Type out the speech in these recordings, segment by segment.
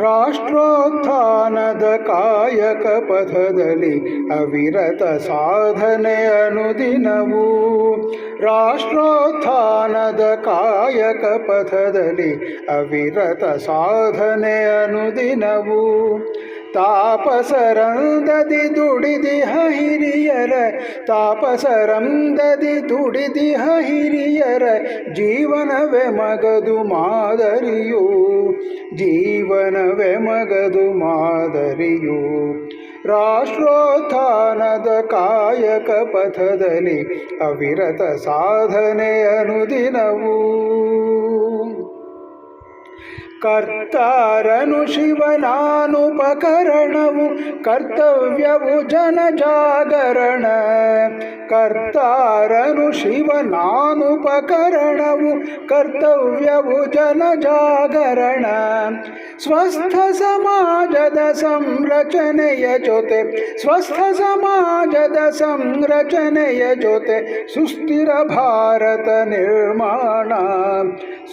ರಾಷ್ಟ್ರೋತ್ಥಾನದ ಕಾಯಕ ಪಥದಲ್ಲಿ ಅವಿರತ ಸಾಧನೆ ಅನುದಿನವೂ. ರಾಷ್ಟ್ರೋತ್ಥಾನದ ಕಾಯಕ ಪಥದಲ್ಲಿ ಅವಿರತ ಸಾಧನೆ ಅನುದಿನವೂ. ತಾಪಸರಂದದಿ ದುಡಿದಿಹ ಹಿರಿಯರ ತಾಪಸರಂದದಿ ದುಡಿದಿಹ ಹಿರಿಯರ, ಜೀವನವೇ ಮಗದು ಮಾದರಿಯು, ಜೀವನವೇ ಮಗದು ಮಾದರಿಯು. ರಾಷ್ಟ್ರೋತ್ಥಾನದ ಕಾಯಕ ಪಥದಲ್ಲಿ ಅವಿರತ ಸಾಧನೆ ಅನುದಿನವೂ. ಕರ್ತಾರನು ಶಿವನಾನುಪಕರಣವು ಕರ್ತವ್ಯವು ಜನ ಜಾಗರಣ ಕರ್ತಾರನು ಶಿವನಾನುಪಕರಣವು ಕರ್ತವ್ಯವು ಜನ ಜಾಗರಣ ಸ್ವಸ್ಥ ಸಮಾಜದ ಸಂರಚನೆಯ ಜೊತೆ ಸ್ವಸ್ಥ ಸಮಾಜದ ಸಂರಚನೆಯ ಜೊತೆ ಸುಸ್ಥಿರ ಭಾರತ ನಿರ್ಮಾಣ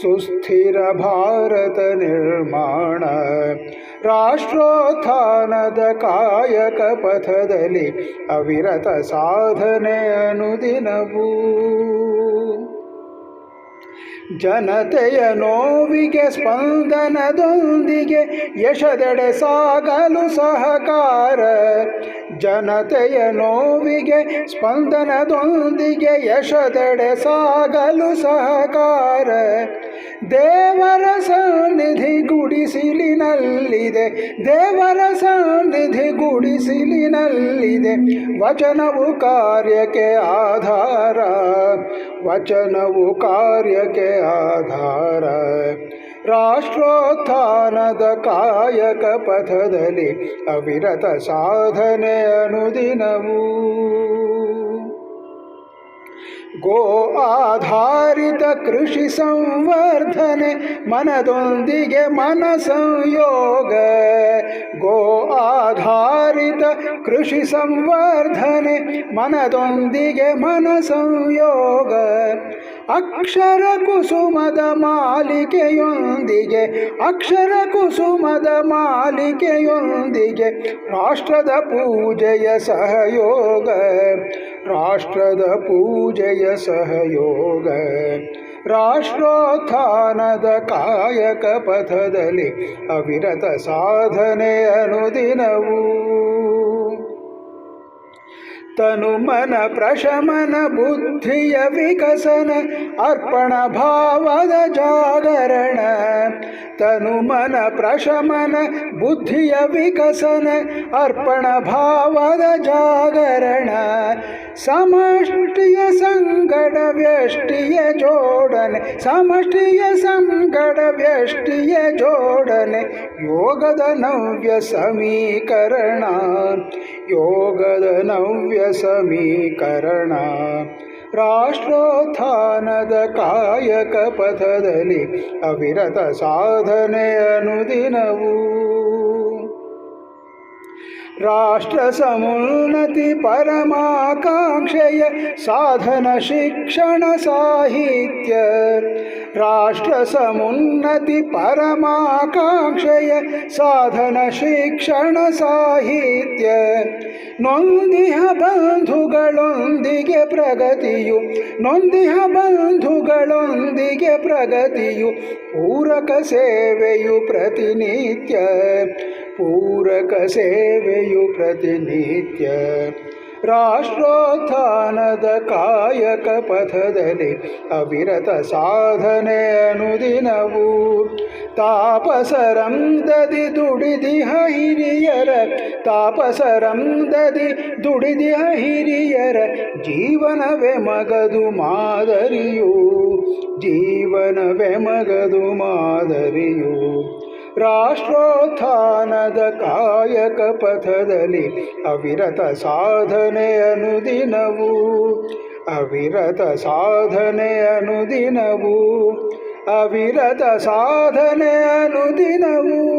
ಸುಸ್ಥಿರ ಭಾರತ ನಿರ್ಮಾಣ. ರಾಷ್ಟ್ರೋತ್ಥಾನದ ಕಾಯಕ ಪಥದಲ್ಲಿ ಅವಿರತ ಸಾಧನೆ ಅನುದಿನವೂ. ಜನತೆಯ ನೋವಿಗೆ ಸ್ಪಂದನದೊಂದಿಗೆ ಯಶದೆಡೆ ಸಾಗಲು ಸಹಕಾರ. ಜನತೆಯ ನೋವಿಗೆ ಸ್ಪಂದನದೊಂದಿಗೆ ಯಶದೆಡೆ ಸಾಗಲು ಸಹಕಾರ. ದೇವರ ಸನ್ನಿಧಿ ಗುಡಿಸಿಲಿನಲ್ಲಿದೆ. ದೇವರ ಸನ್ನಿಧಿ ಗುಡಿಸಿಲಿನಲ್ಲಿದೆ. ವಚನವು ಕಾರ್ಯಕ್ಕೆ ಆಧಾರ. ವಚನವು ಕಾರ್ಯಕ್ಕೆ ಆಧಾರ. ರಾಷ್ಟ್ರೋತ್ಥಾನದ ಕಾಯಕ ಪಥದಲ್ಲಿ ಅವಿರತ ಸಾಧನೆ ಅನುದಿನವೂ ಗೋ ಆಧಾರಿತ ಕೃಷಿ ಸಂವರ್ಧನೆ ಮನದೊಂದಿಗೆ ಮನ ಸಂಯೋಗ. ಗೋ ಆಧಾರಿತ ಕೃಷಿ ಸಂವರ್ಧನೆ ಮನದೊಂದಿಗೆ ಮನ ಸಂಯೋಗ. ಅಕ್ಷರ ಕುಸುಮದ ಮಾಲಿಕೆಯೊಂದಿಗೆ, ಅಕ್ಷರ ಕುಸುಮದ ಮಾಲಿಕೆಯೊಂದಿಗೆ ರಾಷ್ಟ್ರದ ಪೂಜೆಯ ಸಹಯೋಗ. ರಾಷ್ಟ್ರದ ಪೂಜೆಯ ಸಹಯೋಗ. ರಾಷ್ಟ್ರೋತ್ಥಾನದ ಕಾಯಕ ಪಥದಲ್ಲಿ ಅವಿರತ ಸಾಧನೆ ಅನುದಿನವೂ. ತನು ಮನ ಪ್ರಶಮನ ಬುದ್ಧಿಯ ವಿಕಸನ ಅರ್ಪಣ ಭಾವದ ಜಾಗರಣ. ತನು ಮನ ಪ್ರಶಮನ ಬುದ್ಧಿಯ ವಿಕಸನ ಅರ್ಪಣ ಭಾವದ ಜಾಗರಣ. ಸಮಷ್ಟಿಯ ಸಂಗಡ ವ್ಯಷ್ಟಿಯ ಜೋಡಣೆ ಸಮಷ್ಟಿಯ ಸಂಗಡ ವ್ಯಷ್ಟಿಯ ಜೋಡಣೆ ಯೋಗದ ನವ್ಯ ಸಮೀಕರಣ ಯೋಗದ ನವ್ಯ ಸಮೀಕರಣ ರಾಷ್ಟ್ರೋತ್ಥಾನದ ಕಾಯಕ ಪಥದಲ್ಲಿ ಅವಿರತ ಸಾಧನೆ ಅನುದಿನವೂ ರಾಷ್ಟ್ರ ಸಮುನ್ನತಿ ಪರಮಾಕಾಂಕ್ಷೆಯ ಸಾಧನ ಶಿಕ್ಷಣ ಸಾಹಿತ್ಯ. ರಾಷ್ಟ್ರ ಸಮುನ್ನತಿ ಪರಮಾಕಾಂಕ್ಷೆಯ ಸಾಧನ ಶಿಕ್ಷಣ ಸಾಹಿತ್ಯ. ನೊಂದಿಹ ಬಂಧುಗಳೊಂದಿಗೆ ಪ್ರಗತಿಯು, ನೊಂದಿಹ ಬಂಧುಗಳೊಂದಿಗೆ ಪ್ರಗತಿಯು ಪೂರಕ ಸೇವೆಯು ಪ್ರತಿನಿತ್ಯ. ಪೂರಕ ಸೇವೆಯು ಪ್ರತಿನಿತ್ಯ ರಾಷ್ಟ್ರೋತ್ಥಾನದ ಕಾಯಕ ಪಥದಲ್ಲಿ ಅವಿರತ ಸಾಧನೆ ಅನುದಿನವೂ. ತಾಪಸರಂದದಿ ದುಡಿದಿಹ ಹಿರಿಯರ ತಾಪಸರಂ ದದಿ ದುಡಿದಿಹ ಹಿರಿಯರ ಜೀವನವೇ ಮಗದು ಮಾದರಿಯು. ಜೀವನವೇ ಮಗದು ಮಾದರಿಯು. ರಾಷ್ಟ್ರೋತ್ಥಾನದ ಕಾಯಕ ಪಥದಲ್ಲಿ ಅವಿರತ ಸಾಧನೆ ಅನುದಿನವೂ ಅವಿರತ ಸಾಧನೆ ಅನುದಿನವೂ ಅವಿರತ ಸಾಧನೆ ಅನುದಿನವೂ.